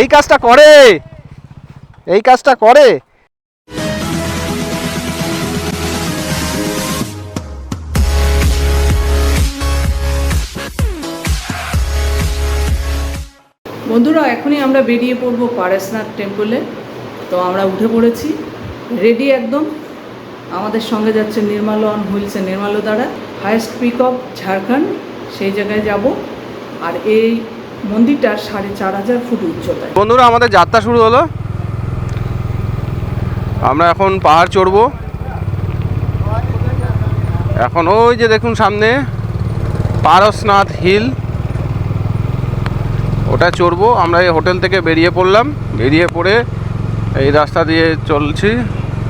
এই কাজটা করে। এই কাজটা করে। বন্ধুরা, এখনই আমরা বেরিয়ে পড়ব পারেশনাথ টেম্পলে। তো আমরা উঠে পড়েছি। রেডি একদম। আমাদের সঙ্গে যাচ্ছে নির্মালো অন হুইলসে নির্মালো দ্বারা। হায়েস্ট পিক অফ ঝাড়খণ্ড, সেই জায়গায় যাব। আর এই মন্দিরটা সাড়ে চার হাজার ফুট উচ্চতায়। বন্ধুরা, আমাদের যাত্রা শুরু হলো। আমরা এখন পাহাড় চড়বো। এখন ওই যে দেখুন সামনে, পারসনাথ হিল। ওটা চড়বো। আমরা এই হোটেল থেকে বেরিয়ে পড়লাম। বেরিয়ে পড়ে এই রাস্তা দিয়ে চলছি।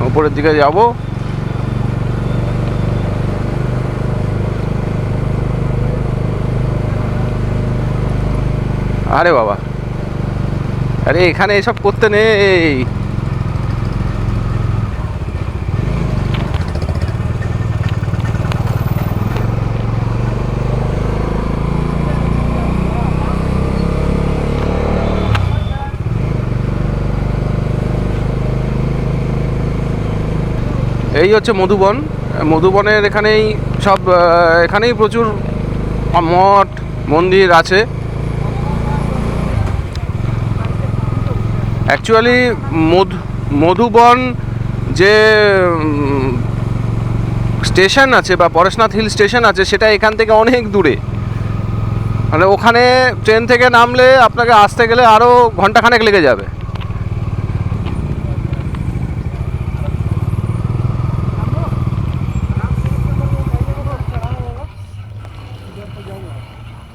উপরের দিকে যাব। আরে বাবা। আরে এখানে এসব করতে নেই। এই হচ্ছে মধুবন। মধুবনের এখানেই সব এখানেই প্রচুর মঠ, মন্দির আছে। অ্যাকচুয়ালি মধু মধুবন যে স্টেশন আছে বা পরেশনাথ হিল স্টেশন আছে সেটা এখান থেকে অনেক দূরে মানে ওখানে ট্রেন থেকে নামলে আপনাকে আসতে গেলে আরও ঘন্টাখানেক লেগে যাবে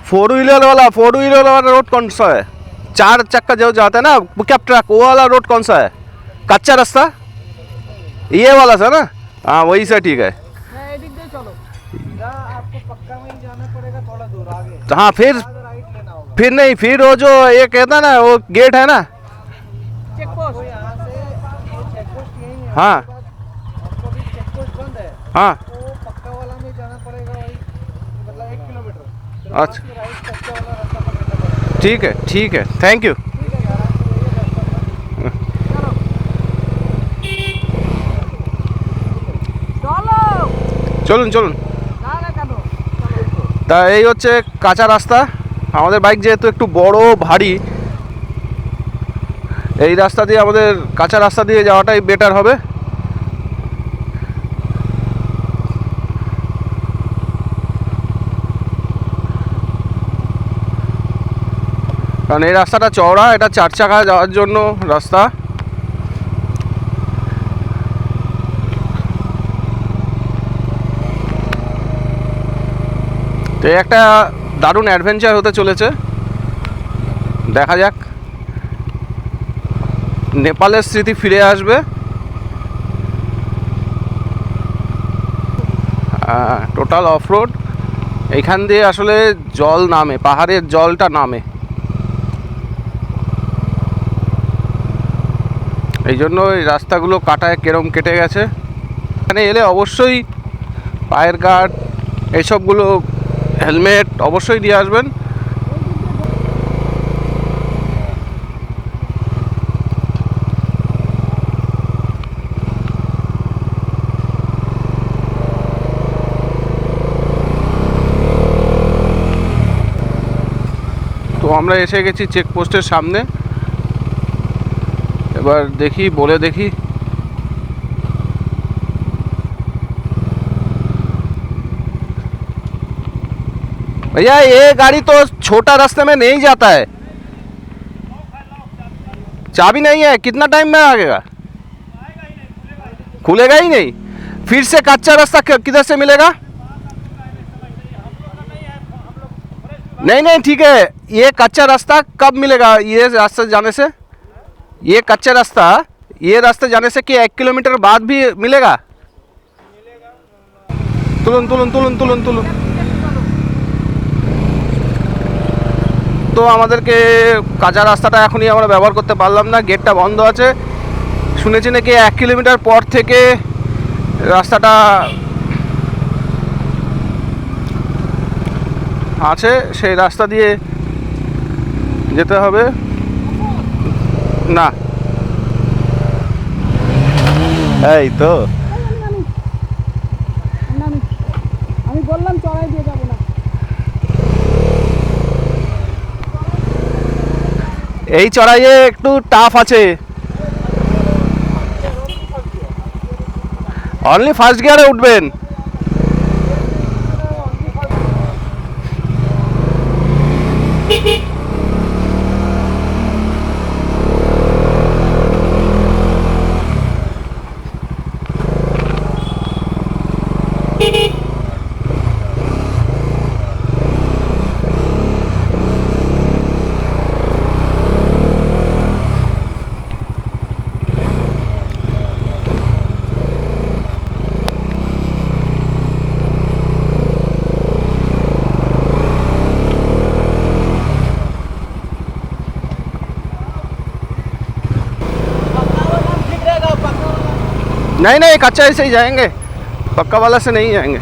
फोर व्हीलर वाला फोर व्हीलर वाला रोड कौन सा है चार चक्का जो जाता है ना पिकअप ट्रक? वो वाला रोड कौन सा है? कच्चा रास्ता? ये वाला सा ना? हाँ वही से ठीक है। तो हाँ फिर फिर नहीं फिर वो जो ये कहता है ना वो गेट है ना? हाँ। हाँ। अच्छा। ठीक है ठीक है थैंक यू চলুন চলুন তা এই হচ্ছে কাঁচা রাস্তা আমাদের বাইক যেহেতু একটু বড় ভারী এই রাস্তা দিয়ে আমাদের কাঁচা রাস্তা দিয়ে যাওয়াটাই বেটার হবে কারণ এই রাস্তাটা চওড়া, এটা চার চাকা যাওয়ার জন্য রাস্তা। তো একটা দারুণ অ্যাডভেঞ্চার হতে চলেছে। দেখা যাক। নেপালের স্মৃতি ফিরে আসবে। টোটাল অফ রোড এইখান দিয়ে আসলে জল নামে, পাহাড়ের জলটা নামে। এই জন্য এই রাস্তাগুলো কাটায় কেরম কেটে গেছে। এখানে এলে অবশ্যই পায়ের গার্ড, এইসবগুলো হেলমেট অবশ্যই দিয়ে আসবেন। তো আমরা এসে গেছি চেকপোস্টের সামনে। এবার দেখি বলে দেখি भैया ये गाड़ी तो छोटा रास्ते में नहीं जाता है चाबी नहीं है कितना टाइम में आएगा खुलेगा ही नहीं फिर से कच्चा रास्ता क- किधर से मिलेगा नहीं नहीं ठीक है ये कच्चा रास्ता कब मिलेगा ये रास्ते जाने से ये कच्चा रास्ता ये रास्ते जाने से कि एक किलोमीटर बाद भी मिलेगा तुलुन तुलुन तुलुन तुलुन तुलुन তো আমাদেরকে কাঁচা রাস্তাটা এখনই আমরা ব্যবহার করতে পারলাম না গেটটা বন্ধ আছে শুনেছি নাকি এক কিলোমিটার পর থেকে রাস্তাটা আছে সেই রাস্তা দিয়ে যেতে হবে না। এই তো। আমি আমি বললাম চড়াই দিয়ে যাব না। এই চড়াইয়ে একটু টাফ আছে। অনলি ফার্স্ট গিয়ারে উঠবেন। नहीं नहीं कच्चा ऐसे ही जाएँगे। पक्का वाला से नहीं जाएँगे।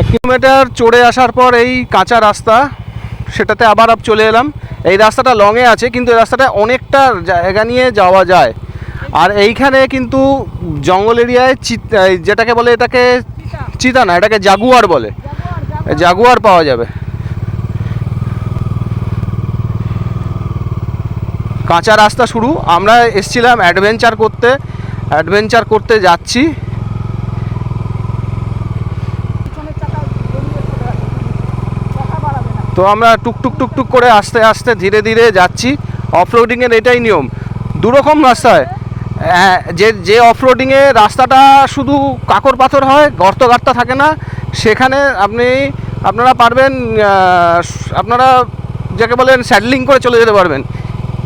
এক কিলোমিটার চড়ে আসার পর এই কাঁচা রাস্তা, সেটাতে আবার আপ চলে এলাম। এই রাস্তাটা লংয়ে আছে, কিন্তু এই রাস্তাটা অনেকটা জায়গা নিয়ে যাওয়া যায়। আর এইখানে কিন্তু জঙ্গল এরিয়ায় চিত যেটাকে বলে এটাকে চিতা না এটাকে জাগুয়ার বলে। জাগুয়ার পাওয়া যাবে। কাঁচা রাস্তা শুরু। আমরা এসছিলাম অ্যাডভেঞ্চার করতে অ্যাডভেঞ্চার করতে যাচ্ছি পিছনের চাকা জমিয়ে চলে আসে। তো আমরা টুকটুক টুকটুক করে আস্তে আস্তে ধীরে ধীরে যাচ্ছি। অফরোডিংয়ের এটাই নিয়ম। দুরকম রাস্তায়। আহ, যে যে অফরোডিংয়ে রাস্তাটা শুধু কাকর পাথর হয় গর্ত গার্তা থাকে না সেখানে আপনি আপনারা পারবেন আপনারা যাকে বলেন স্যাডলিং করে চলে যেতে পারবেন।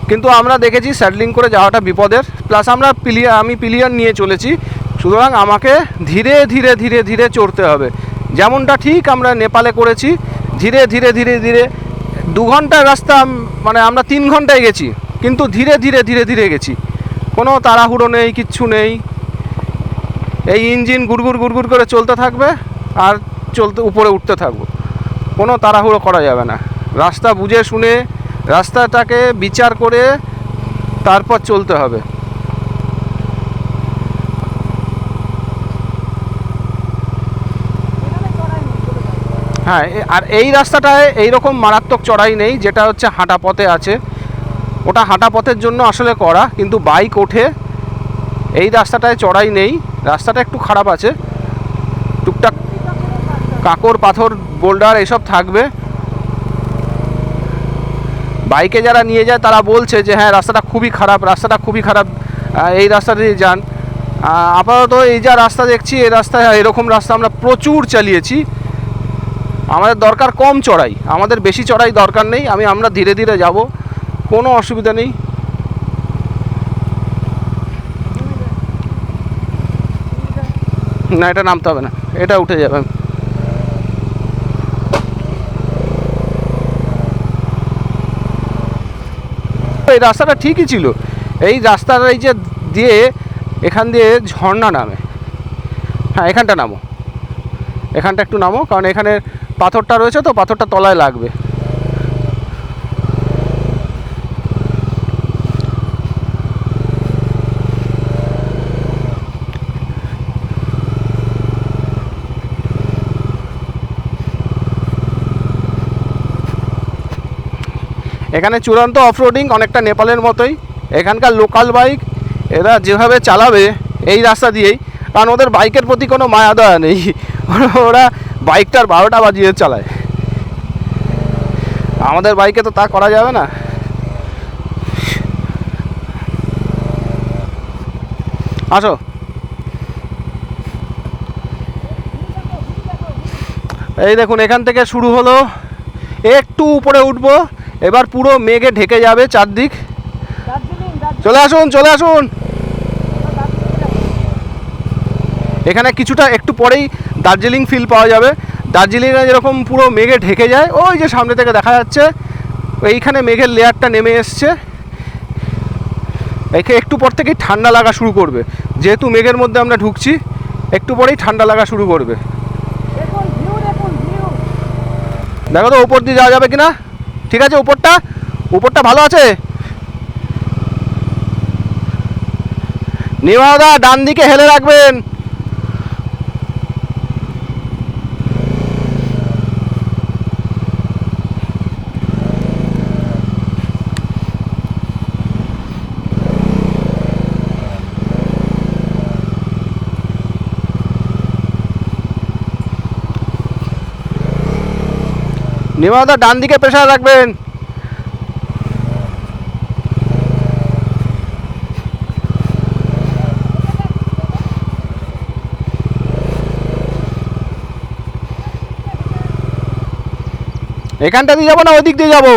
কিন্তু আমরা দেখেছি স্যাডলিং করে যাওয়াটা বিপদের। প্লাস আমরা পিলিয়ার আমি পিলিয়ার নিয়ে চলেছি। সুতরাং আমাকে ধীরে ধীরে ধীরে ধীরে চড়তে হবে। যেমনটা ঠিক আমরা নেপালে করেছি। ধীরে ধীরে ধীরে ধীরে দু ঘণ্টার রাস্তা মানে আমরা তিন ঘন্টায় গেছি, কিন্তু ধীরে ধীরে ধীরে ধীরে গেছি। কোনো তাড়াহুড়ো নেই, কিচ্ছু নেই। এই ইঞ্জিন গুড়গুড় গুড়গুড় করে চলতে থাকবে আর চলতে, উপরে উঠতে থাকব। কোনো তাড়াহুড়ো করা যাবে না। রাস্তা বুঝে শুনে রাস্তাটাকে বিচার করে তারপর চলতে হবে। হ্যাঁ আর এই রাস্তাটায় এই রকম মারাত্মক চড়াই নেই, যেটা হচ্ছে হাঁটা পথে আছে। ওটা হাঁটা পথের জন্য আসলে করা, কিন্তু বাইক ওঠে। এই রাস্তাটায় চড়াই নেই, রাস্তাটা একটু খারাপ আছে। টুকটাক কাকর, পাথর, বোল্ডার এসব থাকবে। বাইকে যারা নিয়ে যায়, তারা বলছে যে হ্যাঁ রাস্তাটা খুবই খারাপ, রাস্তাটা খুবই খারাপ এই রাস্তা দিয়ে যান। আপাতত এই যা রাস্তা দেখছি, এই রাস্তায় এরকম রাস্তা আমরা প্রচুর চালিয়েছি। আমাদের দরকার কম চড়াই, আমাদের বেশি চড়াই দরকার নেই, আমি আমরা ধীরে ধীরে যাব, কোনো অসুবিধা নেই। না, এটা নামতে হবে না, এটা উঠে যাবে। এই রাস্তাটা ঠিকই ছিল, এই রাস্তার এই যে দিয়ে এখান দিয়ে ঝর্ণা নামে। হ্যাঁ এখানটা নামো। এখানটা একটু নামো, কারণ এখানে পাথরটা রয়েছে তো, পাথরটা তলায় লাগবে। এখানে চূড়ান্ত অফরোডিং অনেকটা নেপালের মতোই। এখানকার লোকাল বাইক, এরা যেভাবে চালাবে এই রাস্তা দিয়েই, কারণ ওদের বাইকের প্রতি কোনো মায়া দয়া নেই। ওরা বাইকটার বারোটা বাজিয়ে চালায়। আমাদের বাইকে তো তা করা যাবে না। আসো। এই দেখুন, এখান থেকে শুরু হলো। একটু উপরে উঠবো, এবার পুরো মেঘে ঢেকে যাবে চারদিক। চলে আসুন চলে আসুন। এখানে কিছুটা একটু পরেই দার্জিলিং ফিল পাওয়া যাবে। দার্জিলিংয়ে যেরকম পুরো মেঘে ঢেকে যায়, ওই যে সামনে থেকে দেখা যাচ্ছে, এইখানে মেঘের লেয়ারটা নেমে এসছে। একে একটু পর থেকেই ঠান্ডা লাগা শুরু করবে। যেহেতু মেঘের মধ্যে আমরা ঢুকছি, একটু পরেই ঠান্ডা লাগা শুরু করবে। দেখো তো, উপর দিয়ে যাওয়া যাবে কিনা? ঠিক আছে, উপরটা? উপরটা ভালো আছে? নিমাদা ডান দিকে হেলে রাখবেন। নিমাদা ডান দিকে প্রেশার রাখবেন। এখানটা দিয়ে যাব না ওই দিক দিয়ে যাব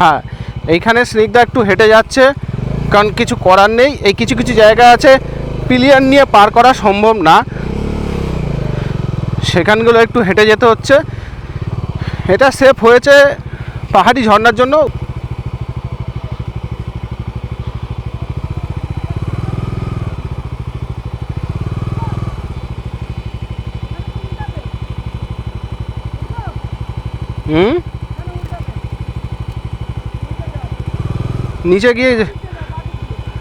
হ্যাঁ এইখানে স্নিগ্ধা একটু হেঁটে যাচ্ছে, কারণ কিছু করার নেই। এই কিছু কিছু জায়গা আছে, পিলিয়ার নিয়ে পার করা সম্ভব না। সেখানগুলো একটু হেঁটে যেতে হচ্ছে। এটা সেফ হয়েছে পাহাড়ি ঝর্ণার জন্য। হুম? নিচে গিয়ে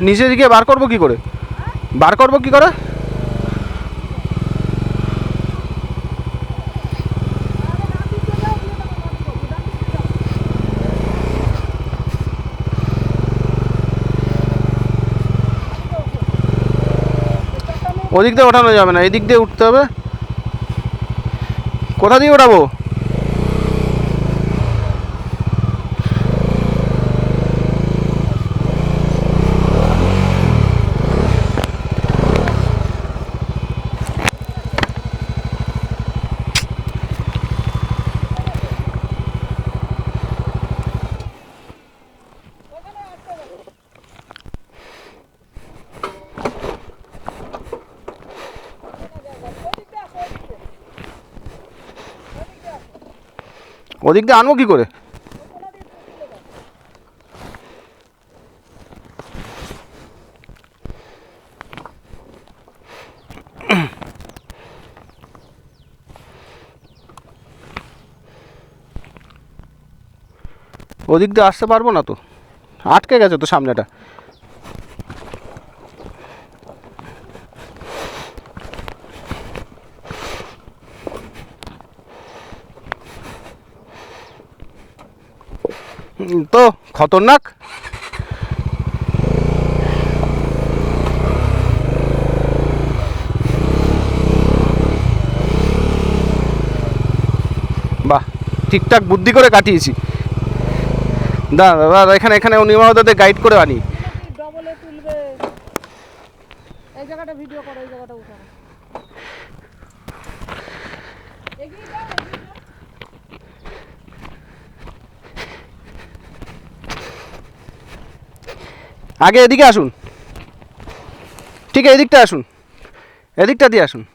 নিচে গিয়ে বার করব কি করে? বার করব কি করে? ওদিক দিয়ে ওঠানো যাবে না, এদিক দিয়ে উঠতে হবে। কোথা দিয়ে ওঠাবো? ওদিক দিয়ে আনব কি করে? ওদিক দিয়ে আসতে পারব না তো। আটকে গেছে তো সামনেটা হুম, তো খতরনাক? বাহ, ঠিকঠাক বুদ্ধি করে কাটিয়েছি। দা দাদা এখানে এখানে নির্মাতাদের গাইড করে আনি। এই জায়গাটা ভিডিও করো, এই জায়গাটা উঠানো এগিয়ে যাও এগিয়ে যাও। আগে এদিকে আসুন। ঠিক এদিকটা আসুন। এদিকটা দিয়ে আসুন।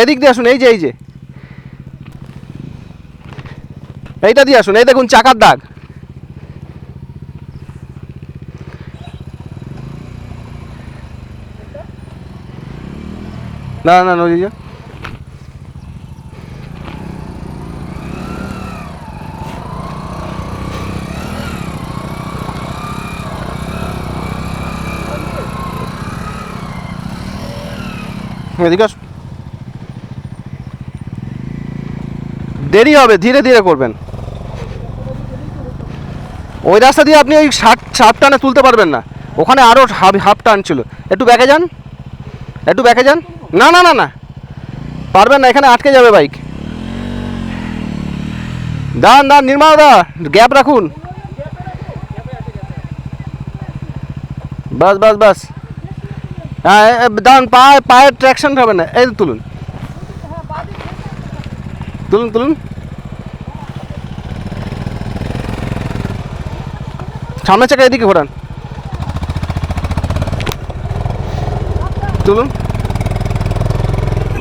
এদিক দিয়ে আসুন, এই যে এই যে। এইটা দিয়ে আসুন, এই দেখুন চাকার দাগ। না না না, ওই এদিকে আসুন। দেরি হবে, ধীরে ধীরে করবেন। ওই রাস্তা দিয়ে আপনি ওই ষাট ষাট টানে তুলতে পারবেন না। ওখানে আরও হাফ হাফ টান ছিল। একটু ব্যাকে যান। একটু ব্যাকে যান। না না না না। পারবেন না, এখানে আটকে যাবে বাইক। দান দান নির্মাণ দা, গ্যাপ রাখুন। বাস বাস বাস। হ্যাঁ দান পায়ে, পায়ের ট্র্যাকশন হবে না। এই তুলুন। তুলুন তুলুন। সামনের চাকা এদিকে ঘোরান। তুলুন।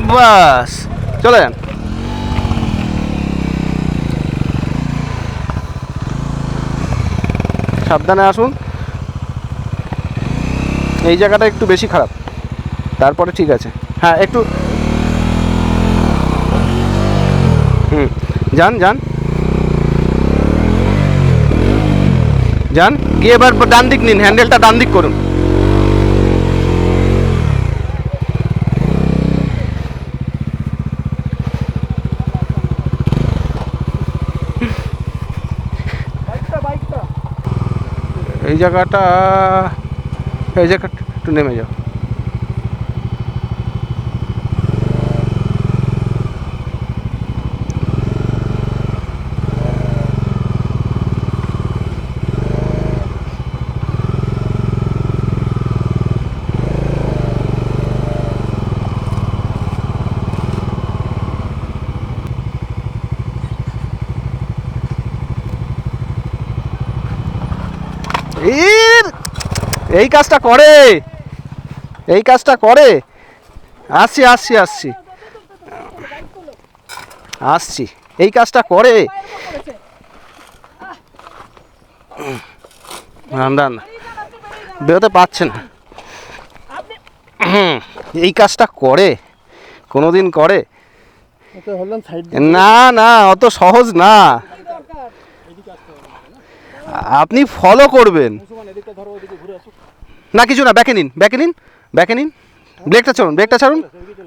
বাস, চলে যান। সাবধানে আসুন। এই জায়গাটা একটু বেশি খারাপ। তারপরে ঠিক আছে। হ্যাঁ একটু হুম যান যান। যান গিয়ে এবার ডান দিক নিন, হ্যান্ডেলটা ডান দিক করুন। এই জায়গাটা এই জায়গাটা একটু নেমে যাও। এই কাজটা করে। এই কাজটা করে। আসছি আসছি আসছি। আসছি। এই কাজটা করে। বেরোতে পারছে না। এই কাজটা করে। কোনোদিন করে। না না অত সহজ না। আপনি ফলো করবেন। না কিছু না ব্যাকে নিন ব্যাকে নিন ব্যাকে নিন। ব্রেকটা ছাড়ুন ব্রেকটা ছাড়ুন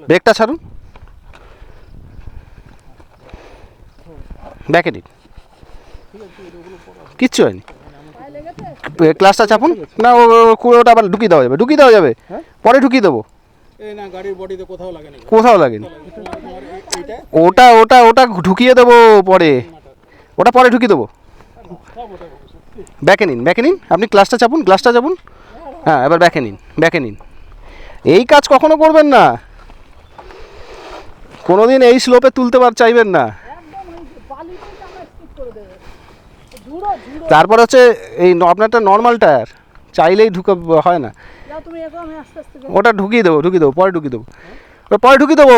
ব্রেকটা ছাড়ুন। ব্যাকে নিন। কিচ্ছু হয়নি। ক্লাসটা চাপুন। না ও ওটা আবার ঢুকিয়ে দেওয়া যাবে ঢুকিয়ে দেওয়া যাবে। পরে ঢুকিয়ে দেবো। কোথাও লাগে লাগেনি। ওটা ওটা ওটা ঢুকিয়ে দেবো পরে। ওটা পরে ঢুকিয়ে দেবো। ব্যাকে নিন ব্যাকে নিন। আপনি ক্লাসটা চাপুন ক্লাসটা চাপুন। হ্যাঁ এবার ব্যাকে নিন ব্যাকে নিন। এই কাজ কখনো করবেন না। কোনোদিন এই স্লোপে তুলতে পার চাইবেন না। তারপর হচ্ছে এই আপনারটা নর্মাল টায়ার চাইলেই ঢুকে হয় না। ওটা ঢুকিয়ে দেবো ঢুকিয়ে দেবো, পরে ঢুকিয়ে দেবো। ওটা পরে ঢুকিয়ে দেবো।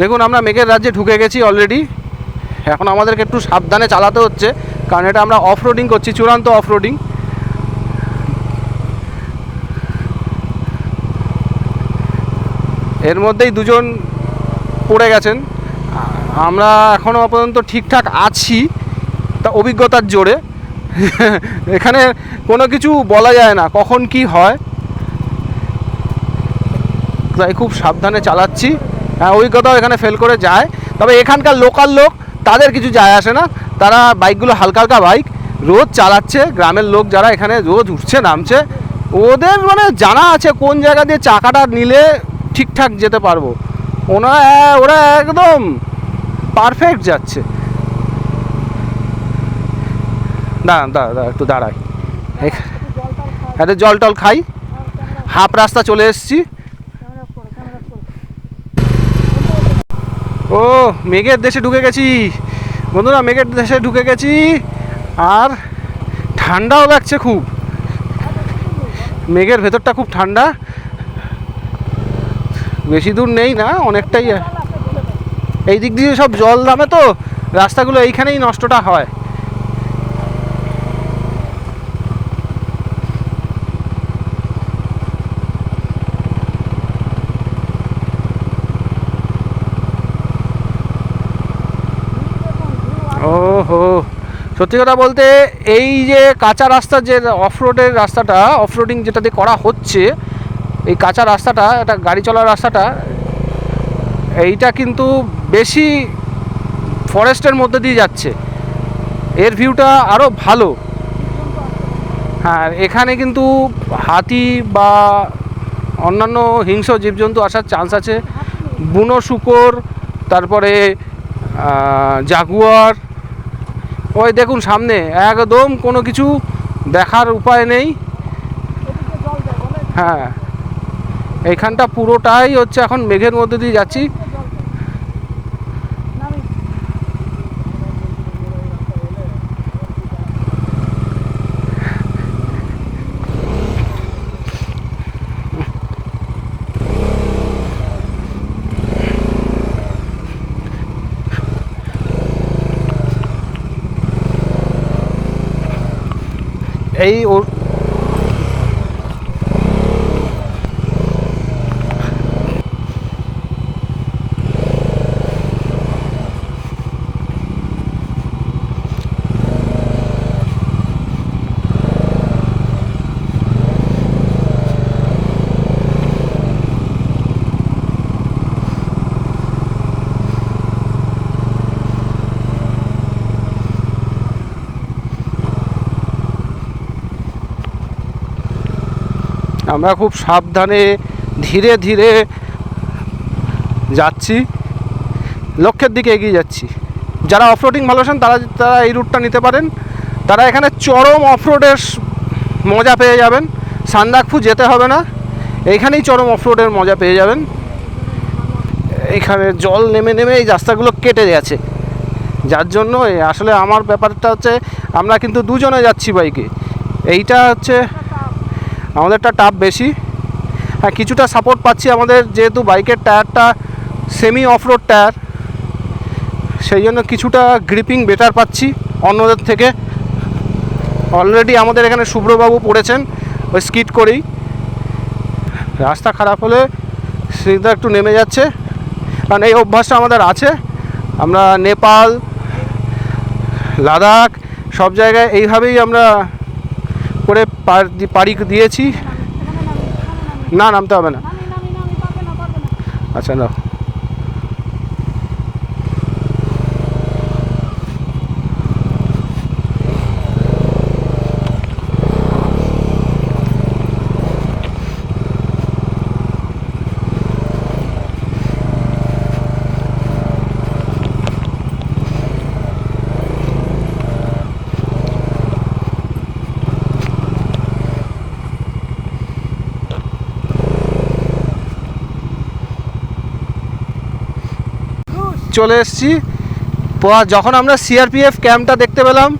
দেখুন, আমরা মেঘের রাজ্যে ঢুকে গেছি অলরেডি এখন আমাদেরকে একটু সাবধানে চালাতে হচ্ছে। কারণ এটা আমরা অফ রোডিং করছি, চূড়ান্ত অফ রোডিং এর মধ্যেই দুজন পড়ে গেছেন। আমরা এখনও পর্যন্ত ঠিকঠাক আছি, তা অভিজ্ঞতার জোরে। এখানে কোনো কিছু বলা যায় না, কখন কি হয়। তাই খুব সাবধানে চালাচ্ছি। হ্যাঁ অভিজ্ঞতাও এখানে ফেল করে যায়। তবে এখানকার লোকাল লোক, তাদের কিছু যায় আসে না। তারা বাইকগুলো হালকা হালকা বাইক রোজ চালাচ্ছে, গ্রামের লোক যারা এখানে রোজ উঠছে, নামছে, ওদের মানে জানা আছে কোন জায়গা দিয়ে চাকাটা নিলে ঠিকঠাক যেতে পারব। ওনারা ওরা একদম পারফেক্ট যাচ্ছে। দাঁড়ান দাঁড়া একটু দাঁড়াই। একটা জল টল খাই। হাফ রাস্তা চলে এসেছি। ও, মেঘের দেশে ঢুকে গেছি। বন্ধুরা মেঘের দেশে ঢুকে গেছি আর ঠান্ডাও লাগছে খুব। মেঘের ভেতরটা খুব ঠান্ডা। বেশি দূর নেই না, অনেকটাই এই দিক দিয়ে সব জল নামে তো, রাস্তাগুলো এইখানেই নষ্টটা হয় ও হো সত্যি কথা বলতে এই যে কাঁচা রাস্তা যে অফ রোডের রাস্তাটা অফ রোডিং যেটা দিয়ে করা হচ্ছে, এই কাঁচা রাস্তাটা এটা গাড়ি চলার রাস্তাটা, এইটা কিন্তু বেশি ফরেস্টের মধ্যে দিয়ে যাচ্ছে। এর ভিউটা আরও ভালো। হ্যাঁ এখানে কিন্তু হাতি বা অন্যান্য হিংস্র জীবজন্তু আসার চান্স আছে। বুনো শুকর, তারপরে জাগুয়ার ওই দেখুন সামনে, একদম কোনো কিছু দেখার উপায় নেই। হ্যাঁ এইখানটা পুরোটাই হচ্ছে এখন মেঘের মধ্যে দিয়ে যাচ্ছি নামি এই ওর আমরা খুব সাবধানে ধীরে ধীরে যাচ্ছি। লক্ষ্যের দিকে এগিয়ে যাচ্ছি। যারা অফরোডিং ভালোবাসেন তারা তারা এই রুটটা নিতে পারেন। তারা এখানে চরম অফরোডের মজা পেয়ে যাবেন। সান্দাকফু যেতে হবে না। এইখানেই চরম অফরোডের মজা পেয়ে যাবেন। এখানে জল নেমে নেমে এই রাস্তাগুলো কেটে গেছে। যার জন্য আসলে আমার ব্যাপারটা হচ্ছে, আমরা কিন্তু দুজনে যাচ্ছি বাইকে এইটা হচ্ছে আমাদেরটা টাপ বেশি। হ্যাঁ কিছুটা সাপোর্ট পাচ্ছি আমাদের, যেহেতু বাইকের টায়ারটা সেমি অফরোড টায়ার, সেই জন্য কিছুটা গ্রিপিং বেটার পাচ্ছি অন্যদের থেকে। অলরেডি আমাদের এখানে শুভ্রবাবু পড়েছেন, ওই স্কিট করেই। রাস্তা খারাপ হলে সিধা একটু নেমে যাচ্ছে। কারণ এই অভ্যাসটা আমাদের আছে। আমরা নেপাল, লাদাখ, সব জায়গায় এইভাবেই আমরা করে পাড়ি দিয়েছি। না নামতে হবে না। আচ্ছা না চলে এসেছি। যখন আমরা সিআরপিএফ ক্যাম্পটা দেখতে পেলাম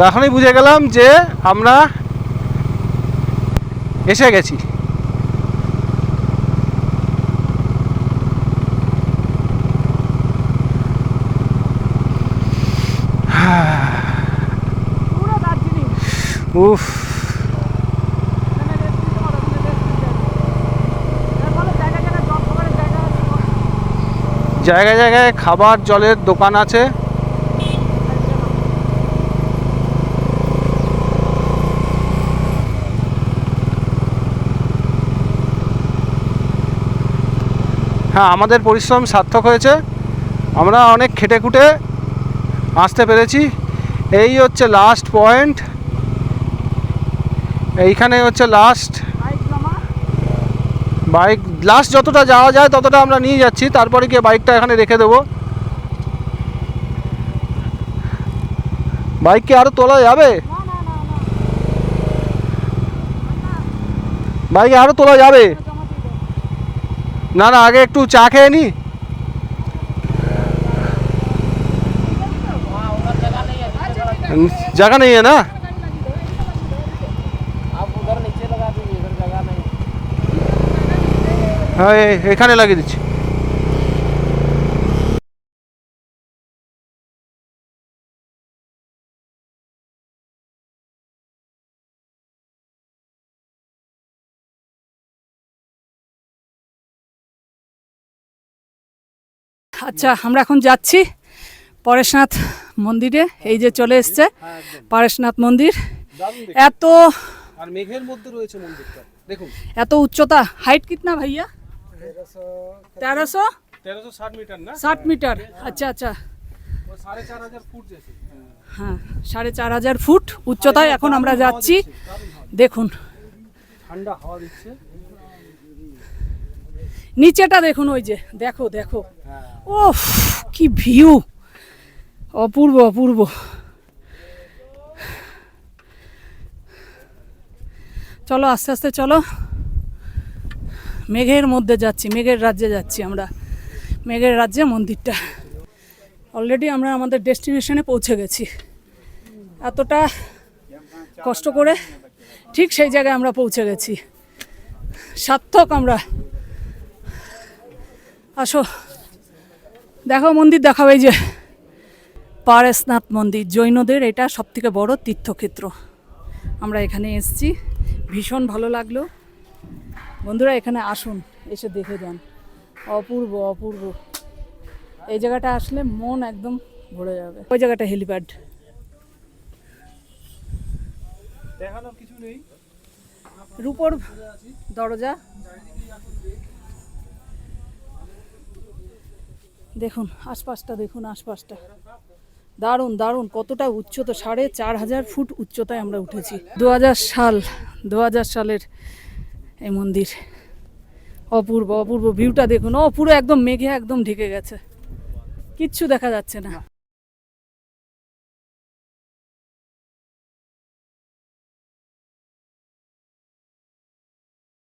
তখনই বুঝে গেলাম যে আমরা এসে গেছি। উফ এখানে রেস্ট নিতে পারো এখানে রেস্ট নিতে এর ফলে জায়গায় জায়গায় জল খাবারের জায়গা আছে জায়গায় জায়গায় খাবার, জলের দোকান আছে। হ্যাঁ আমাদের পরিশ্রম সার্থক হয়েছে। আমরা অনেক খেটে খুঁটে আসতে পেরেছি। এই হচ্ছে লাস্ট পয়েন্ট এইখানে হচ্ছে লাস্ট বাইক লাস্ট যতটা যাওয়া যায় ততটা আমরা নিয়ে যাচ্ছি, তারপরে গিয়ে বাইকটা এখানে রেখে দেবো। বাইক কি আরও তোলা যাবে? না না না না বাইকে আরও তোলা যাবে? না না, আগে একটু চা খেয়ে নি। জায়গা নেই है হ্যাঁ এখানে লাগিয়ে দিচ্ছি। আচ্ছা আমরা এখন যাচ্ছি পরেশনাথ মন্দিরে। এই যে চলে এসছে পরেশনাথ মন্দির। এত আর মেঘের মধ্যে রয়েছে মন্দিরটা। দেখুন। এত উচ্চতা হাইট কিতনা ভাইয়া? তেরোশো তেরোশো? ষাট মিটার না? ষাট মিটার। আচ্ছা আচ্ছা। হ্যাঁ সাড়ে চার হাজার ফুট উচ্চতায় এখন আমরা যাচ্ছি। দেখুন। ঠান্ডা হাওয়া দিচ্ছে। নিচেটা দেখুন ওই যে দেখো দেখো। ও কি ভিউ। অপূর্ব অপূর্ব। চলো আস্তে আস্তে চলো। মেঘের মধ্যে যাচ্ছি, মেঘের রাজ্যে যাচ্ছি আমরা। মেঘের রাজ্যে মন্দিরটা। অলরেডি আমরা আমাদের ডেস্টিনেশনে পৌঁছে গেছি। এতটা কষ্ট করে ঠিক সেই জায়গায় আমরা পৌঁছে গেছি। সার্থক আমরা। আসো। দেখো মন্দির এই যে পারেশনাথ মন্দির, জৈনদের এটা সবথেকে বড় তীর্থক্ষেত্র। আমরা এখানে এসেছি। ভীষণ ভালো লাগল। বন্ধুরা এখানে আসুন এসে দেখে যান। অপূর্ব অপূর্ব। এই জায়গাটা আসলে মন একদম ভরে যাবে। ওই জায়গাটা হেলিপ্যাড। দেখানোর কিছু নেই। রূপর দরজা। দেখুন আশপাশটা দেখুন আশপাশটা। দারুণ দারুণ। কতটা উচ্চতা? সাড়ে চার হাজার ফুট উচ্চতায় আমরা উঠেছি। দু হাজার সাল দু হাজার সালের এই মন্দির। অপূর্ব অপূর্ব ভিউটা দেখুন। ও পুরো একদম মেঘে একদম ঢেকে গেছে। কিচ্ছু দেখা যাচ্ছে না।